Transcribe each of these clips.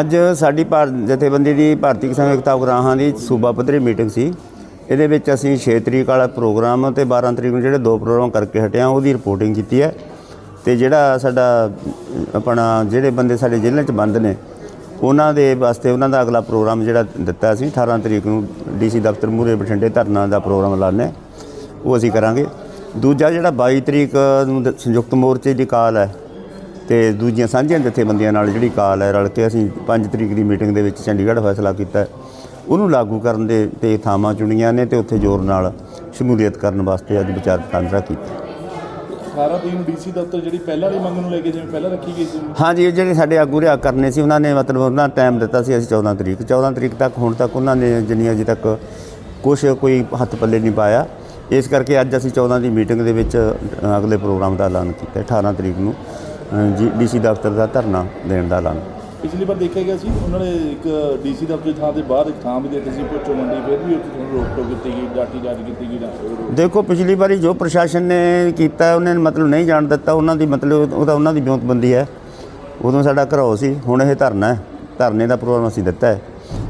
ਅੱਜ ਸਾਡੀ ਭਾਰਤ ਜਥੇਬੰਦੀ ਦੀ ਭਾਰਤੀ ਕਿਸਾਨ ਏਕਤਾ ਉਗਰਾਹਾਂ ਦੀ ਸੂਬਾ ਪੱਧਰੀ ਮੀਟਿੰਗ ਸੀ। ਇਹਦੇ ਵਿੱਚ ਅਸੀਂ 6 ਤਰੀਕ ਵਾਲਾ ਪ੍ਰੋਗਰਾਮ ਤੇ 12 ਤਰੀਕ ਨੂੰ ਜਿਹੜੇ ਦੋ ਪ੍ਰੋਗਰਾਮ ਕਰਕੇ ਹਟਿਆ, ਉਹਦੀ ਰਿਪੋਰਟਿੰਗ ਕੀਤੀ ਹੈ। ਤੇ ਜਿਹੜਾ ਸਾਡਾ, ਆਪਣਾ ਜਿਹੜੇ ਬੰਦੇ ਸਾਡੇ ਜੇਲ੍ਹਾਂ 'ਚ ਬੰਦ ਨੇ, ਉਹਨਾਂ ਦੇ ਵਾਸਤੇ ਉਹਨਾਂ ਦਾ ਅਗਲਾ ਪ੍ਰੋਗਰਾਮ ਜਿਹੜਾ ਦਿੱਤਾ ਸੀ 18 ਤਰੀਕ ਨੂੰ ਡੀਸੀ ਦਫ਼ਤਰ ਮੂਹਰੇ ਬਠਿੰਡੇ ਧਰਨਾ ਦਾ ਪ੍ਰੋਗਰਾਮ ਲਾਣੇ ਉਹ ਅਸੀਂ ਕਰਾਂਗੇ। ਦੂਜਾ ਜਿਹੜਾ 22 ਤਰੀਕ ਨੂੰ ਸੰਯੁਕਤ ਮੋਰਚੇ ਦੀ ਕਾਲ ਹੈ ਤੇ ਦੂਜੀਆਂ ਸਾਂਝੀਆਂ ਜਥੇਬੰਦੀਆਂ ਨਾਲ ਜਿਹੜੀ ਕਾਲ ਹੈ ਰਲ ਕੇ ਅਸੀਂ 5 ਤਰੀਕ ਦੀ ਮੀਟਿੰਗ ਦੇ ਵਿੱਚ ਚੰਡੀਗੜ੍ਹ ਫੈਸਲਾ ਕੀਤਾ। ਉਹਨੂੰ ਲਾਗੂ ਕਰਨ ਦੇ ਤੇ ਥਾਵਾਂ ਚੁਣੀਆਂ ਨੇ ਤੇ ਉੱਥੇ ਜ਼ੋਰ ਨਾਲ ਸ਼ਮੂਲੀਅਤ ਕਰਨ ਵਾਸਤੇ ਅੱਜ ਵਿਚਾਰ ਵਟਾਂਦਰਾ ਕੀਤਾ। 18 ਤਰੀਕ ਨੂੰ ਡੀਸੀ ਦਫ਼ਤਰ ਜਿਹੜੀ ਪਹਿਲਾਂ ਵਾਲੀ ਮੰਗ ਨੂੰ ਲੈ ਕੇ ਜਿਵੇਂ ਪਹਿਲਾਂ ਰੱਖੀ ਗਈ ਸੀ? ਹਾਂਜੀ ਇਹ ਜਿਹੜੇ ਸਾਡੇ ਆਗੂ ਰਿਆ ਕਰਨੇ ਸੀ ਉਹਨਾਂ ਨੇ ਮਤਲਬ ਉਹਨਾਂ ਟਾਈਮ ਦਿੱਤਾ ਸੀ ਅਸੀਂ 14 ਤਰੀਕ। 14 ਤਰੀਕ ਤੱਕ ਹੁਣ ਤੱਕ ਉਹਨਾਂ ਨੇ ਜਿੰਨੀ ਅਜੇ ਤੱਕ ਕੁਛ ਕੋਈ ਹੱਥ ਪੱਲੇ ਨਹੀਂ ਪਾਇਆ। ਇਸ ਕਰਕੇ ਅੱਜ ਅਸੀਂ 14 ਦੀ ਮੀਟਿੰਗ ਦੇ ਵਿੱਚ ਅਗਲੇ ਪ੍ਰੋਗਰਾਮ ਦਾ ਐਲਾਨ ਕੀਤਾ 18 ਤਰੀਕ ਨੂੰ। ਡੀਸੀ ਦਫ਼ਤਰ ਦਾ ਧਰਨਾ ਦੇਣ ਦਾ ਐਲਾਨ। ਪਿਛਲੀ ਵਾਰ ਦੇਖਿਆ ਗਿਆ ਸੀ ਉਹਨਾਂ ਨੇ ਇੱਕ ਡੀਸੀ ਦਫ਼ਤਰ ਦੀ ਥਾਂ ਦੇ ਬਾਹਰ ਇੱਕ ਥਾਂ ਵੀ ਦਿੱਤੀ ਸੀ ਪੁੱਛੋ ਮੰਡੀ ਫਿਰ ਵੀ ਉੱਥੇ ਰੋਕ ਟੋਕ ਕੀਤੀ ਗਈ ਡਾਟੀ ਜਾਰੀ ਕੀਤੀ ਗਈ ਨਾ ਦੇਖੋ ਪਿਛਲੀ ਵਾਰੀ ਜੋ ਪ੍ਰਸ਼ਾਸਨ ਨੇ ਕੀਤਾ ਉਹਨੇ ਮਤਲਬ ਨਹੀਂ ਜਾਣ ਦਿੱਤਾ ਉਹਨਾਂ ਦੀ ਮਤਲਬ ਉਹ ਤਾਂ ਉਹਨਾਂ ਦੀ ਬਿਉਂਤਬੰਦੀ ਹੈ। ਉਦੋਂ ਸਾਡਾ ਘਰੋ ਸੀ ਹੁਣ ਇਹ ਧਰਨਾ ਹੈ ਧਰਨੇ ਦਾ ਪ੍ਰੋਗਰਾਮ ਅਸੀਂ ਦਿੱਤਾ ਹੈ।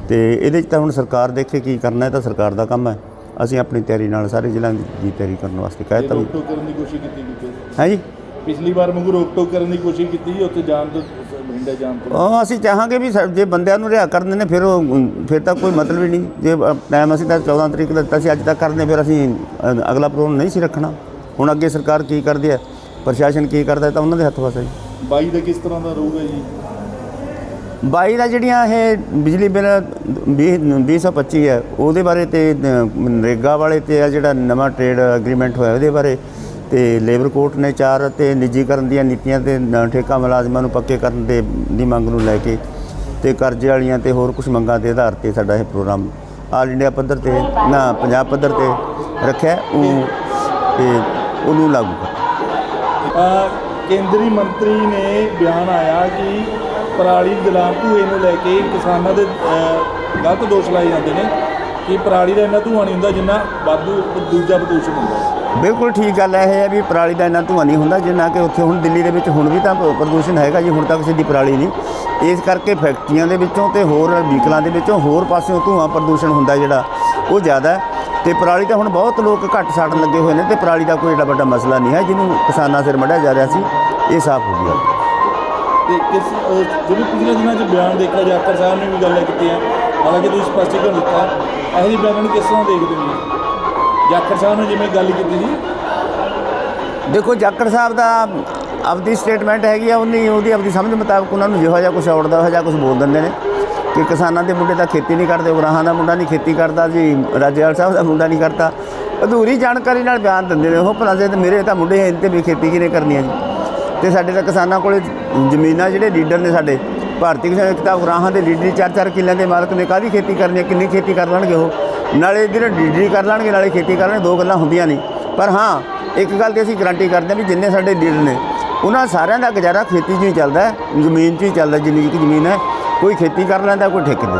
ਤੇ ਇਹਦੇ 'ਚ ਤਾਂ ਹੁਣ ਸਰਕਾਰ ਦੇਖੇ ਕੀ ਕਰਨਾ ਹੈ ਤਾਂ ਸਰਕਾਰ ਦਾ ਕੰਮ ਹੈ। ਅਸੀਂ ਆਪਣੀ ਤਿਆਰੀ ਨਾਲ ਸਾਰੇ ਜ਼ਿਲ੍ਹਿਆਂ ਦੀ ਤਿਆਰੀ ਕਰਨ ਵਾਸਤੇ ਕਹਿ ਤਾ ਵੀ ਕਰਨ ਦੀ ਕੋਸ਼ਿਸ਼ ਕੀਤੀ ਗਈ ਹੈ ਜੀ? ਪਿਛਲੀ ਵਾਰ ਵਾਂਗੂ ਰੋਕ ਟੋਕ ਕਰਨ ਦੀ ਕੋਸ਼ਿਸ਼ ਕੀਤੀ ਜੀ ਉੱਥੇ ਜਾਣ ਤੋਂ ਬਠਿੰਡੇ ਜਾਣ ਤੋਂ। ਉਹ ਅਸੀਂ ਚਾਹਾਂਗੇ ਵੀ ਸਾ- ਜੇ ਬੰਦਿਆਂ ਨੂੰ ਰਿਹਾ ਕਰ ਦਿੰਦੇ ਨੇ ਫਿਰ ਉਹ ਫਿਰ ਤਾਂ ਕੋਈ ਮਤਲਬ ਹੀ ਨਹੀਂ। ਜੇ ਟਾਈਮ ਅਸੀਂ ਤਾਂ 14 ਤਰੀਕ ਦਾ ਦਿੱਤਾ ਸੀ ਅੱਜ ਤੱਕ ਕਰਦੇ ਫਿਰ ਅਸੀਂ ਅ, ਅਗਲਾ ਪ੍ਰੋਗਰਾਮ ਨਹੀਂ ਸੀ ਰੱਖਣਾ। ਹੁਣ ਅੱਗੇ ਸਰਕਾਰ ਕੀ ਕਰਦੀ ਹੈ ਪ੍ਰਸ਼ਾਸਨ ਕੀ ਕਰਦਾ ਹੈ ਤਾਂ ਉਹਨਾਂ ਦੇ ਹੱਥ ਵਸ ਹੈ ਜੀ। ਬਾਈ ਦਾ ਕਿਸ ਤਰ੍ਹਾਂ ਦਾ ਰਹੂਗਾ ਜੀ? ਬਾਈ ਦਾ ਜਿਹੜੀਆਂ ਇਹ ਬਿਜਲੀ ਬਿੱਲ 2025 ਹੈ ਉਹਦੇ ਬਾਰੇ ਤੇ ਨਰੇਗਾ ਵਾਲੇ ਤੇ ਆ ਜਿਹੜਾ ਨਵਾਂ ਟ੍ਰੇਡ ਐਗਰੀਮੈਂਟ ਹੋਇਆ ਉਹਦੇ ਬਾਰੇ ਤੇ ਲੇਬਰ ਕੋਰਟ ਨੇ ਚਾਰ ਅਤੇ ਨਿੱਜੀਕਰਨ ਦੀਆਂ ਨੀਤੀਆਂ ਤੇ ਠੇਕਾ ਮੁਲਾਜ਼ਮਾਂ ਨੂੰ ਪੱਕੇ ਕਰਨ ਦੇ, ਦੀ ਮੰਗ ਨੂੰ ਲੈ ਕੇ ਤੇ ਕਰਜ਼ੇ ਵਾਲੀਆਂ ਤੇ ਹੋਰ ਕੁਝ ਮੰਗਾਂ ਦੇ ਆਧਾਰ ਤੇ ਸਾਡਾ ਇਹ ਪ੍ਰੋਗਰਾਮ ਆਲ ਇੰਡੀਆ ਪੱਧਰ ਤੇ, ਨਾ, ਪੰਜਾਬ ਪੱਧਰ ਤੇ ਰੱਖਿਆ, ਉਹ, ਤੇ ਉਹਨੂੰ ਲਾਗੂ ਕਰ। ਕੇਂਦਰੀ ਮੰਤਰੀ ਨੇ ਬਿਆਨ ਆਇਆ ਕਿ ਪਰਾਲੀ ਜਲਾਮ ਧੂਏ ਨੂੰ ਲੈ ਕੇ ਕਿਸਾਨਾਂ ਦੇ ਗਲਤ ਦੋਸ਼ ਲਾਏ ਜਾਂਦੇ ਨੇ ਕਿ ਪਰਾਲੀ ਦਾ ਇੰਨਾ ਧੂਆਂ ਨਹੀਂ ਹੁੰਦਾ ਜਿੰਨਾ ਵਾਧੂ ਦੂਜਾ ਪ੍ਰਦੂਸ਼ਣ ਹੁੰਦਾ। ਬਿਲਕੁਲ ਠੀਕ ਗੱਲ ਇਹ ਹੈ ਵੀ ਪਰਾਲੀ ਦਾ ਇੰਨਾ ਧੂੰਆਂ ਨਹੀਂ ਹੁੰਦਾ ਜਿੰਨਾ ਕਿ ਉੱਥੇ ਹੁਣ ਦਿੱਲੀ ਦੇ ਵਿੱਚ ਹੁਣ ਵੀ ਤਾਂ ਪ- ਪ੍ਰਦੂਸ਼ਣ ਹੈਗਾ ਜੀ ਹੁਣ ਤੱਕ ਸਿੱਧੀ ਪਰਾਲੀ ਨਹੀਂ। ਇਸ ਕਰਕੇ ਫੈਕਟਰੀਆਂ ਦੇ ਵਿੱਚੋਂ ਤੇ ਹੋਰ ਵਹੀਕਲਾਂ ਦੇ ਵਿੱਚੋਂ ਹੋਰ ਪਾਸਿਓਂ ਧੂੰਆਂ ਪ੍ਰਦੂਸ਼ਣ ਹੁੰਦਾ ਜਿਹੜਾ ਉਹ ਜ਼ਿਆਦਾ ਹੈ। ਤੇ ਪਰਾਲੀ ਤਾਂ ਹੁਣ ਬਹੁਤ ਲੋਕ ਘੱਟ ਸਾੜਨ ਲੱਗੇ ਹੋਏ ਨੇ ਤੇ ਪਰਾਲੀ ਦਾ ਕੋਈ ਏਡਾ ਵੱਡਾ ਮਸਲਾ ਨਹੀਂ ਹੈ ਜਿਹਨੂੰ ਕਿਸਾਨਾਂ ਸਿਰ ਮੜਿਆ ਜਾ ਰਿਹਾ ਸੀ ਇਹ ਸਾਫ਼ ਹੋ ਗਿਆ। ਤੇ ਕਿਸ ਅ, ਜਿਹੜੇ ਪਿਛਲੇ ਦਿਨਾਂ 'ਚ ਬਿਆਨ ਦੇਖਿਆ ਜਾਕਰ ਸਾਹਿਬ ਨੇ ਵੀ ਗੱਲਾਂ ਕੀਤੀਆਂ ਹਾਲਾਂਕਿ ਤੁਸੀਂ ਸਪਸ਼ਟੀਕਰਨ ਦਿੱਤਾ ਇਹੋ ਬਿਆਨਾਂ ਨੂੰ ਕਿਸ ਤਰ੍ਹਾਂ ਦੇਖਦੇ ਹੋ? ਜਾਖੜ ਸਾਹਿਬ ਨੇ ਜਿਵੇਂ ਗੱਲ ਕੀਤੀ ਸੀ? ਦੇਖੋ, ਜਾਖੜ ਸਾਹਿਬ ਦਾ ਆਪਦੀ ਸਟੇਟਮੈਂਟ ਹੈਗੀ ਆ, ਉਹਨੀ ਉਹਦੀ ਆਪਦੀ ਸਮਝ ਮੁਤਾਬਕ ਉਹਨਾਂ ਨੂੰ ਜਿਹੋ ਜਿਹਾ ਕੁਝ ਔੜਦਾ ਹੋ ਜਿਹਾ ਕੁਝ ਬੋਲ ਦਿੰਦੇ ਨੇ ਕਿ ਕਿਸਾਨਾਂ ਦੇ ਮੁੰਡੇ ਤਾਂ ਖੇਤੀ ਨਹੀਂ ਕਰਦੇ, ਉਗਰਾਹਾਂ ਦਾ ਮੁੰਡਾ ਨਹੀਂ ਖੇਤੀ ਕਰਦਾ, ਜੀ ਰਾਜੇਵਾਲ ਸਾਹਿਬ ਦਾ ਮੁੰਡਾ ਨਹੀਂ ਕਰਦਾ। ਅਧੂਰੀ ਜਾਣਕਾਰੀ ਨਾਲ ਬਿਆਨ ਦਿੰਦੇ ਨੇ, ਉਹ ਭਲਾ ਜੇ ਤੇ ਮੇਰੇ ਤਾਂ ਮੁੰਡੇ ਇੰਤੇ ਵੀ ਖੇਤੀ ਕਿਨੇ ਕਰਨੀ ਹੈ ਜੀ? ਤੇ ਸਾਡੇ ਤਾਂ ਕਿਸਾਨਾਂ ਕੋਲੇ ਜ਼ਮੀਨਾਂ ਜਿਹੜੇ ਲੀਡਰ ਨੇ ਸਾਡੇ, ਭਾਰਤੀ ਕਿਸਾਨ ਏਕਤਾ ਉਗਰਾਹਾਂ ਦੇ ਲੀਡਰ ਚਾਰ ਚਾਰ ਕਿੱਲਿਆਂ ਦੇ ਮਾਲਕ ਨੇ, ਕਾਹਦੀ ਖੇਤੀ ਕਰਨੀ ਹੈ ਕਿੰਨੀ ਖੇਤੀ ਕਰ ਲੈਣਗੇ ਉਹ? ਨਾਲੇ ਜਿਹੜੇ ਲੀਡਰੀ ਕਰ ਲੈਣਗੇ, ਨਾਲੇ ਖੇਤੀ ਕਰ ਲੈਣਗੇ, ਦੋ ਗੱਲਾਂ ਹੁੰਦੀਆਂ ਨਹੀਂ। ਪਰ ਹਾਂ, ਇੱਕ ਗੱਲ ਤੇ ਅਸੀਂ ਗਰੰਟੀ ਕਰਦੇ ਹਾਂ ਵੀ ਜਿੰਨੇ ਸਾਡੇ ਲੀਡਰ ਨੇ, ਉਹਨਾਂ ਸਾਰਿਆਂ ਦਾ ਗੁਜ਼ਾਰਾ ਖੇਤੀ 'ਚ ਹੀ ਚੱਲਦਾ ਜ਼ਮੀਨ 'ਚ ਹੀ ਚੱਲਦਾ ਜਿੰਨੀ ਕੁ ਜ਼ਮੀਨ ਹੈ, ਕੋਈ ਖੇਤੀ ਕਰ ਲੈਂਦਾ, ਕੋਈ ਠੇਕੇ ਦੇ